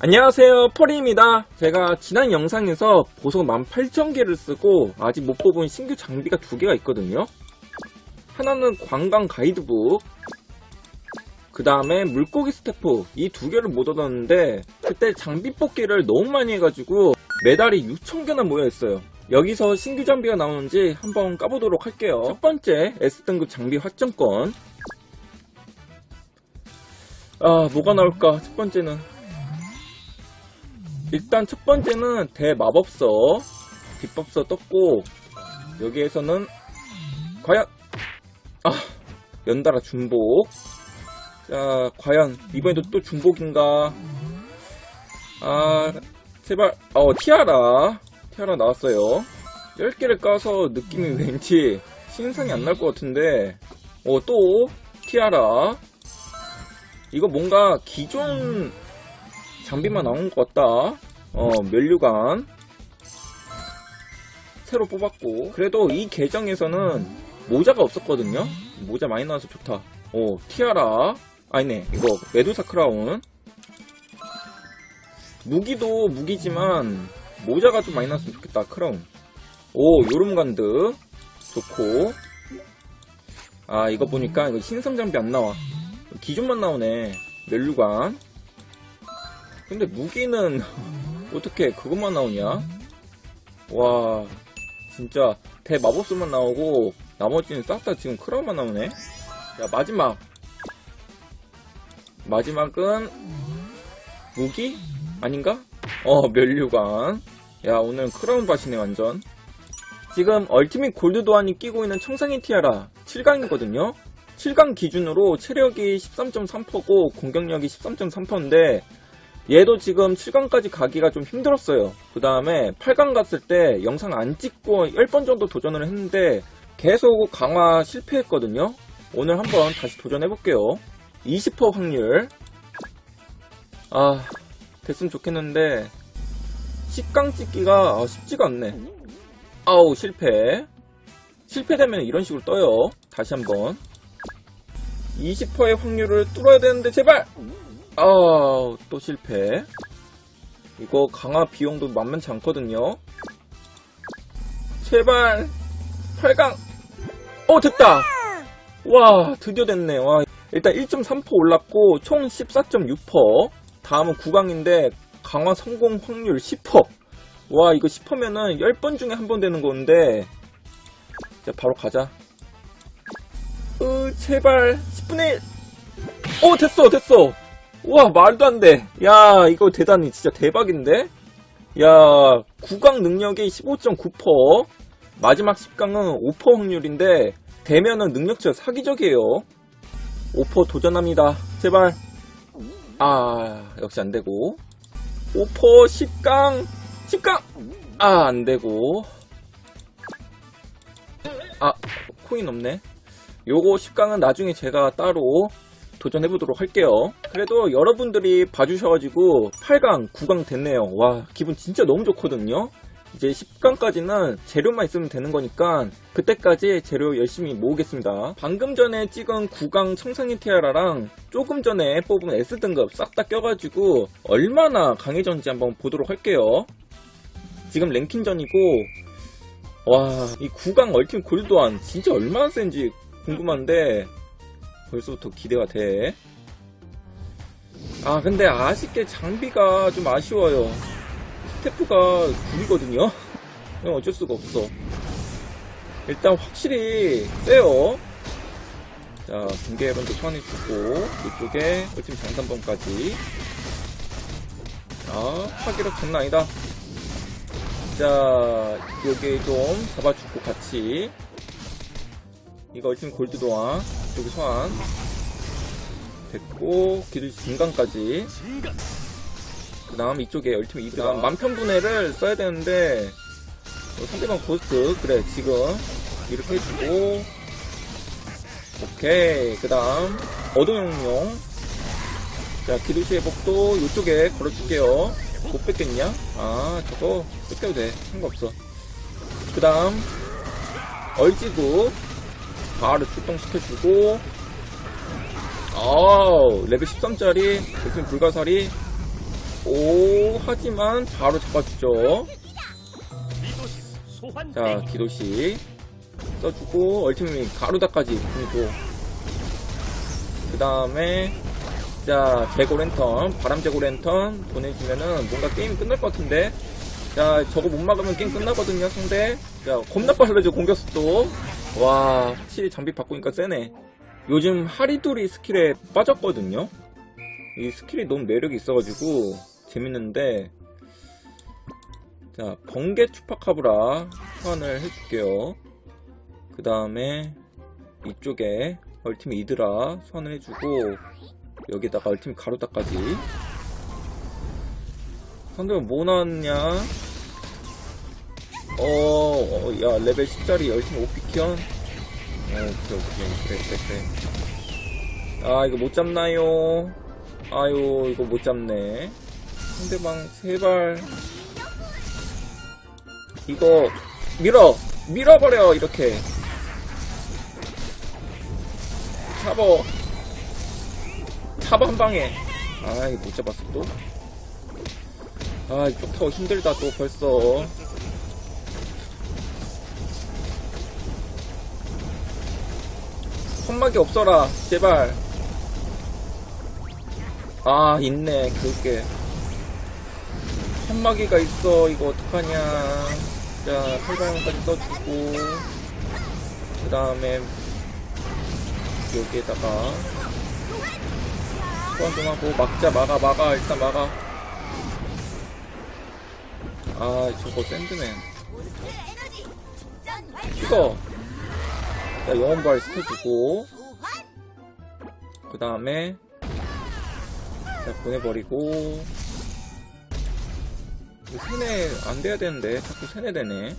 안녕하세요 펄입니다. 제가 지난 영상에서 보석 18,000개를 쓰고 아직 못 뽑은 신규 장비가 두 개가 있거든요. 하나는 관광 가이드북 그 다음에 물고기 스태프. 이 두 개를 못 얻었는데 그때 장비 뽑기를 너무 많이 해가지고 메달이 6,000개나 모여있어요. 여기서 신규 장비가 나오는지 한번 까보도록 할게요. 첫 번째 S등급 장비 확정권. 아 뭐가 나올까? 첫 번째는 일단 첫 번째는 대마법서. 비법서 떴고 여기에서는 과연 아 연달아 중복. 자 과연 이번에도 또 중복인가? 아 제발 어 티아라. 티아라 나왔어요. 10개를 까서 느낌이 왠지 신상이 안 날 것 같은데. 어 또 티아라. 이거 뭔가 기존 장비만 나온 것 같다. 어, 멸류관. 새로 뽑았고. 그래도 이 계정에서는 모자가 없었거든요. 모자 많이 나와서 좋다. 오, 티아라. 아니네. 이거, 메두사 크라운. 무기도 무기지만, 모자가 좀 많이 나왔으면 좋겠다. 크라운. 오, 요름간드. 좋고. 아, 이거 보니까, 이거 신성 장비 안 나와. 기존만 나오네. 멸류관. 근데 무기는 어떻게 그것만 나오냐? 와 진짜 대마법수만 나오고 나머지는 싹 다 지금 크라운만 나오네. 자 마지막 마지막은 무기 아닌가? 어 멸류관. 야 오늘 크라운 밭이네 완전. 지금 얼티밋 골드 도안이 끼고 있는 청상인 티아라 7강이거든요. 7강 기준으로 체력이 13.3%고 공격력이 13.3%인데 얘도 지금 7강까지 가기가 좀 힘들었어요. 그 다음에 8강 갔을 때 영상 안 찍고 10번 정도 도전을 했는데 계속 강화 실패했거든요. 오늘 한번 다시 도전해볼게요. 20% 확률. 아, 됐으면 좋겠는데 10강 찍기가 아, 쉽지가 않네. 아우, 실패. 실패되면 이런 식으로 떠요. 다시 한번. 20%의 확률을 뚫어야 되는데 제발! 아, 또 실패. 이거 강화 비용도 만만치 않거든요. 제발 8강. 어, 됐다. 와, 드디어 됐네. 와, 일단 1.3% 올랐고 총 14.6%. 다음은 9강인데 강화 성공 확률 10%. 와, 이거 10%면은 10번 중에 한 번 되는 건데. 자, 바로 가자. 으, 제발 10분의 1. 어, 됐어, 됐어. 우와 말도 안 돼. 야 이거 대단히 진짜 대박인데. 야 구강 능력이 15.9% 마지막 10강은 5% 확률인데 되면은 능력치가 사기적이에요. 5% 도전합니다. 제발. 아 역시 안 되고 5% 10강 10강 아 안 되고 아 코인 없네. 요거 10강은 나중에 제가 따로 도전해보도록 할게요. 그래도 여러분들이 봐주셔가지고 8강, 9강 됐네요. 와, 기분 진짜 너무 좋거든요. 이제 10강까지는 재료만 있으면 되는 거니까 그때까지 재료 열심히 모으겠습니다. 방금 전에 찍은 9강 청상인 티아라랑 조금 전에 뽑은 S등급 싹 다 껴가지고 얼마나 강해졌는지 한번 보도록 할게요. 지금 랭킹전이고 와, 이 9강 얼팀 골드한 진짜 얼마나 센지 궁금한데 벌써부터 기대가 돼. 아, 근데 아쉽게 장비가 좀 아쉬워요. 스태프가? 그냥 어쩔 수가 없어. 일단 확실히 세요. 자, 공개 번도 소환해주고, 이쪽에 ultim 장산범까지. 자, 파기력 장난 아니다. 자, 여기 좀 잡아주고 같이. 이거 ultim 골드 도안. 이쪽에 소환. 됐고 기술 중간까지. 그 다음 이쪽에 얼티밋 이그 다음 만편분해를 써야 되는데 어, 상대방 고스트. 그래 지금. 이렇게 해주고. 오케이. 그 다음 어동용용. 자 기루시 회복도 이쪽에 걸어줄게요. 못 뺏겠냐? 아 저거 뺏겨도 돼. 상관없어. 그 다음 얼지구 바로 출동시켜주고 아우 레벨 13짜리 대신 불가사리 오, 하지만 바로 잡아주죠. 자, 기도시 써주고, 얼티밋 가루다까지 보내고, 그 다음에, 자, 재고 랜턴, 바람 재고 랜턴 보내주면은 뭔가 게임 끝날 것 같은데, 자, 저거 못 막으면 게임 끝나거든요, 상대. 자, 겁나 빨라져, 공격수도. 와, 확실히 장비 바꾸니까 세네. 요즘 하리두리 스킬에 빠졌거든요? 이 스킬이 너무 매력이 있어가지고, 재밌는데, 자, 번개 추파카브라 소환을 해줄게요. 그 다음에 이쪽에 얼티밋 이드라 소환을 해주고 여기다가 얼티밋 가루다까지 상대가 뭐 나왔냐? 어, 어, 야, 레벨 10짜리 얼티밋 오피키언? 어, 오케이, 그래, 그래, 그래. 아, 이거 못 잡나요? 아유, 이거 못 잡네. 상대방, 제발. 이거 밀어 밀어버려 이렇게 잡어 잡아 한 방에 아 이거 못 잡았어 또 아 이쪽 타워 힘들다 또 벌써 선막이 없어라 제발. 아 있네 그게. 한마기가 있어 이거 어떡하냐. 자 칼바람까지 써주고. 그 다음에 여기에다가 소환 좀 하고 막자 막아 막아 일단 막아. 아 저거 샌드맨. 자 영혼발 시켜주고 그 다음에 자 보내버리고 세뇌 안 돼야 되는데 자꾸 세뇌되네.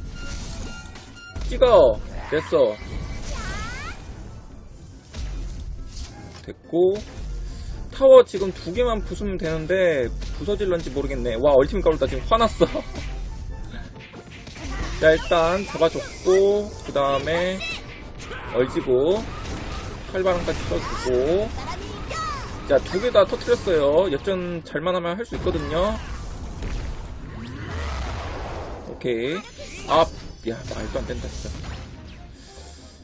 찍어 됐어. 됐고 타워 지금 두 개만 부수면 되는데 부서질런지 모르겠네. 와 얼티밋 가루다 지금 화났어. 자 일단 잡아줬고 그 다음에 얼지고 칼바람까지 써주고 자 두 개 다 터트렸어요. 역전 잘만 하면 할 수 있거든요. 오케이. 아, 야, 말도 안 된다, 진짜.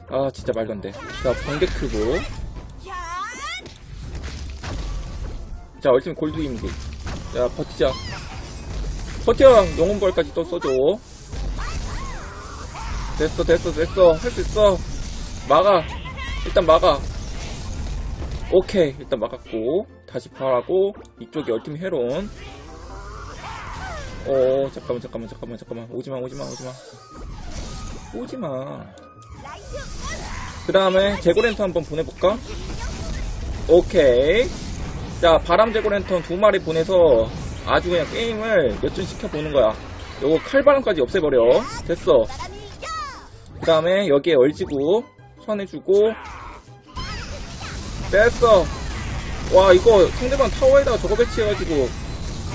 아, 진짜 말도 안 돼. 자, 번개 크고. 자, 얼티밋 골드 임기. 자, 버티자. 버텨! 영혼벌까지 또 써줘. 됐어, 됐어, 됐어. 할 수 있어. 막아. 일단 막아. 오케이. 일단 막았고. 다시 파라고. 이쪽에 얼티밋 헤론. 어 잠깐만 잠깐만 잠깐만 잠깐만 오지마 오지마 오지마 오지마 그 다음에 제고랜턴 한번 보내볼까? 오케이 자 바람 제고랜턴 두 마리 보내서 아주 그냥 게임을 역전시켜 보는 거야 요거 칼바람까지 없애버려 됐어 그 다음에 여기에 얼지구 소환해주고. 됐어. 와 이거 상대방 타워에다가 저거 배치해가지고.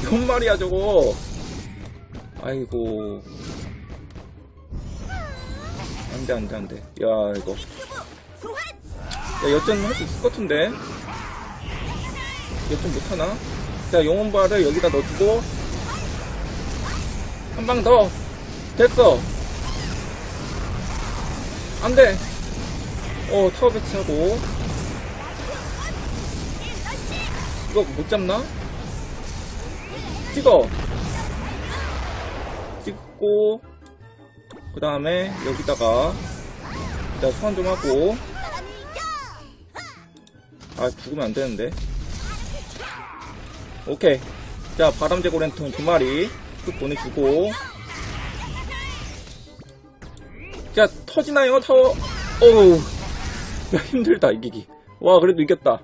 몇 마리야 저거. 아이고. 안돼 안돼 안돼. 야 이거. 야 역전 할 수 있을 것 같은데. 역전 못하나? 자 영혼발을 여기다 넣어주고. 한 방 더. 됐어. 안돼 어 타워 배치하고. 이거 못 잡나? 찍어. 찍고 그 다음에 여기다가 자 소환 좀 하고. 아 죽으면 안 되는데. 오케이. 자 바람제고 랜턴 두 마리 쭉 보내주고. 자 터지나요? 타워 어우. 야 힘들다 이기기. 와 그래도 이겼다